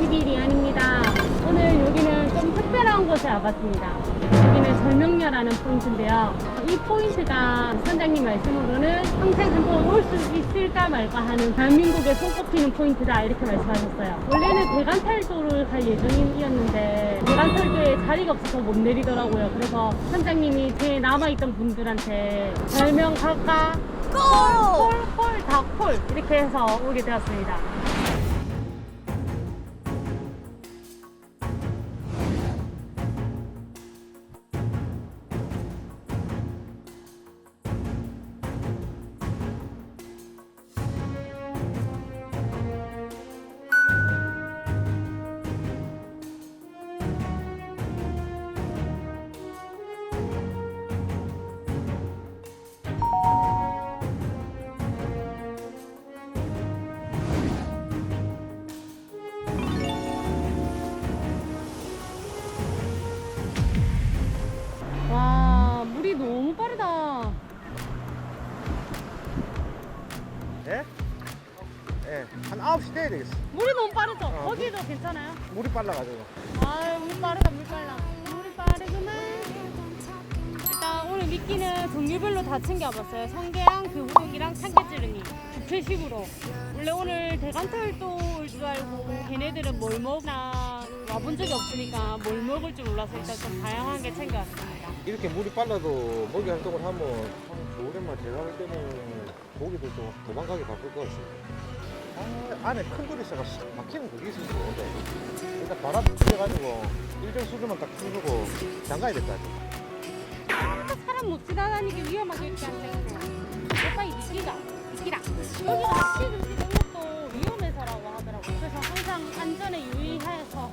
TV 리안입니다. 오늘 여기는 좀 특별한 곳에 와봤습니다. 여기는 절명녀라는 포인트인데요. 이 포인트가 선장님 말씀으로는 평생 한번 올 수 있을까 말까 하는 대한민국에 손꼽히는 포인트다 이렇게 말씀하셨어요. 원래는 대관탈도를 갈 예정이었는데 대관탈도에 자리가 없어서 못 내리더라고요. 그래서 선장님이 배에 남아있던 분들한테 절명 갈까? 콜, 콜, 다 콜. 이렇게 해서 오게 되었습니다. 9시 돼야 되겠어. 물이 너무 빠르죠? 거기도 괜찮아요? 물이 빨라가지고. 아유, 물 빠르다, 물 빨라. 물이 빠르구만. 일단 오늘 미끼는 종류별로 다 챙겨봤어요. 성게랑 교복이랑 참깨찌르기. 부채식으로. 원래 오늘 대관털도 올 줄 알고 걔네들은 뭘 먹나 와본 적이 없으니까 뭘 먹을 줄 몰라서 일단 좀 다양하게 챙겨왔습니다. 이렇게 물이 빨라도 먹이 활동을 하면 참 겨울에만 제가 볼 때는 고기도 좀 도망가게 바쁠 것 같습니다. 아, 안에 큰 있어서 막히는 그게 있어서 좋은데 일단 바람 풀려가지고 일정 수준만 딱 풀고 장가야 될 것 같아요. 사람 못 지나다니게 위험하게 이렇게 앉아있고 오빠 이 미끼가 미끼라. 여기가 이런 것도 위험해서라고 하더라고 그래서 항상 안전에 유의해서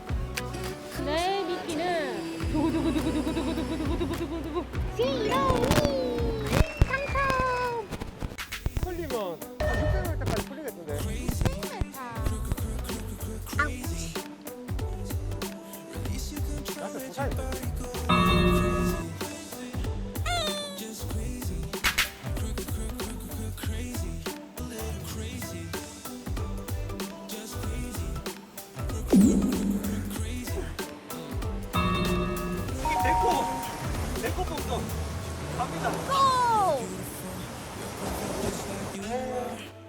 내코 내코 뽑던 갑니다. 고!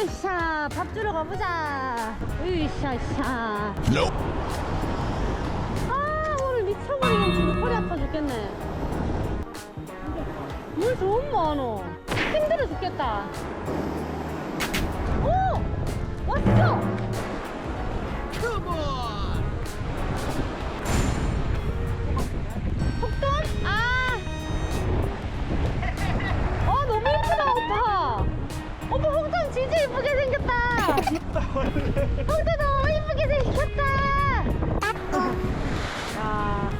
으쌰 밥 주러 가보자. 으쌰 샤아 오늘 미쳐버리겠네 지금 허리 아파 죽겠네. 물 좋은 많어 힘들어 죽겠다 진짜 이쁘게 생겼다. 홍천 너무 이쁘게 생겼다. 야.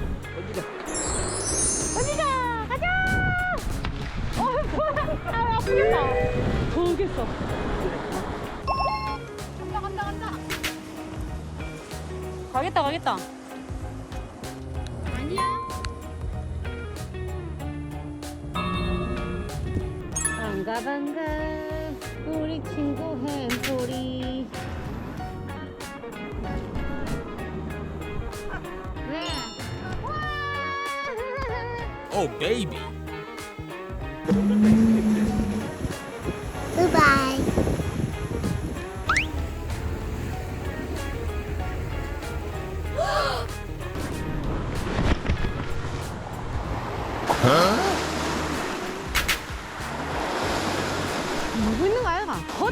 어디가? 가자. 어, 뭐야. 아, 아프겠다. 더우겠어. 간다, 간다, 간다. 가겠다, 가겠다. 아니야. 반가 반가 친구 햄소리 왜? Oh baby. Goodbye.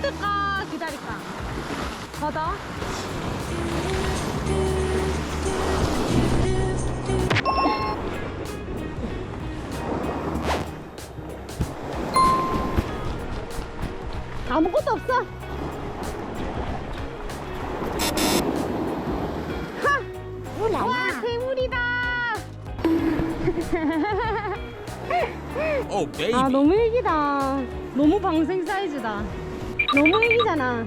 뜯을까 기다릴까? 걷어. 아무것도 없어. 하! 와, 괴물이다. 오, 베이비. 아, 너무 일기다. 너무 방생 사이즈다. 너무 애기잖아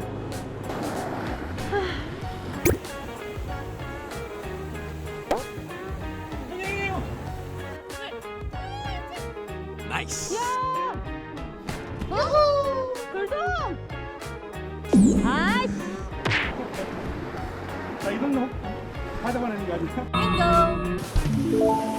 Nice. 야 우후 돌돔 아이씨 자, 이 정도 가져가는 게 아니야? Nice.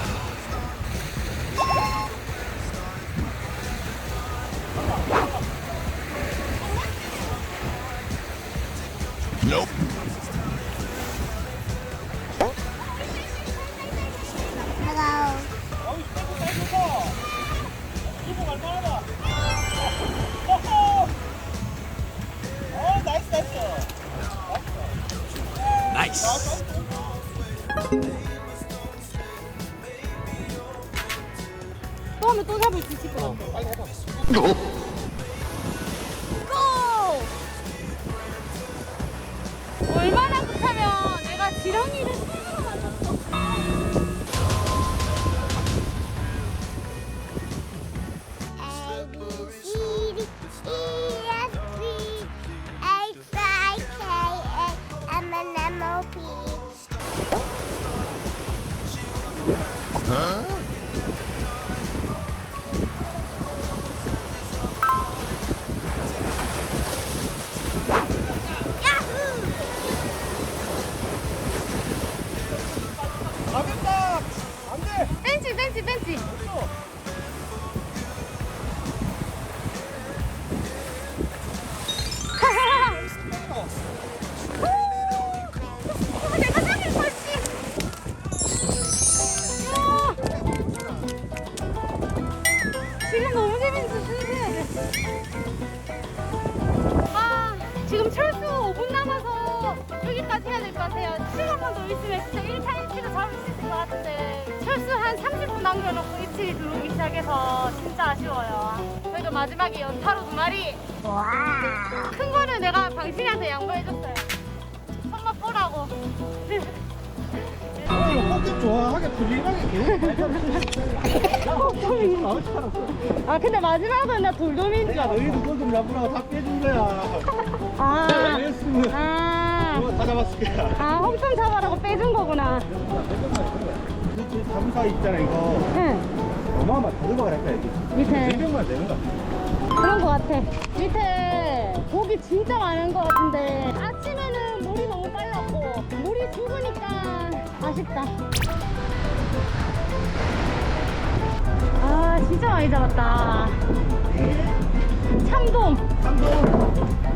또 하면 또 잡을 수 있을 것 같아 빨리 해봐. 고! 얼마나 급하면 내가 지렁이를 지금 철수 5분 남아서 여기까지 해야 될 것 같아요. 시간만 더 있으면 진짜 1차 1치를 잡을 수 있을 것 같은데 철수 한 30분 남겨놓고 입질이 들어오기 시작해서 진짜 아쉬워요. 그래도 마지막에 연타로 두 마리. 큰 거는 내가 방신이한테 양보해줬어요. 손맛 보라고. 아니, 호흡 좋아하게 풀리하게 계속 말잖아. 나올 줄 알았어. 아 근데 마지막은 나 돌돔인 줄 내가 알았어. 너희들 꼴좀 잡으라고 다 빼준 거야. 아, 아, 다 잡았을 거야. 아 hom통 잡아라고 빼준 거구나. 그 잠사 있잖아, 이거. 응, 어마어마 다 들어가야 돼. 밑에. 네 명만 되는 거. 그런 거 같아. 밑에 고기 진짜 많은 거 같은데 아침에는 물이 너무 빨랐고 물이 죽으니까 아쉽다. 아 진짜 많이 잡았다. 참돔, 삼동.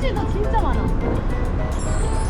진짜 많아.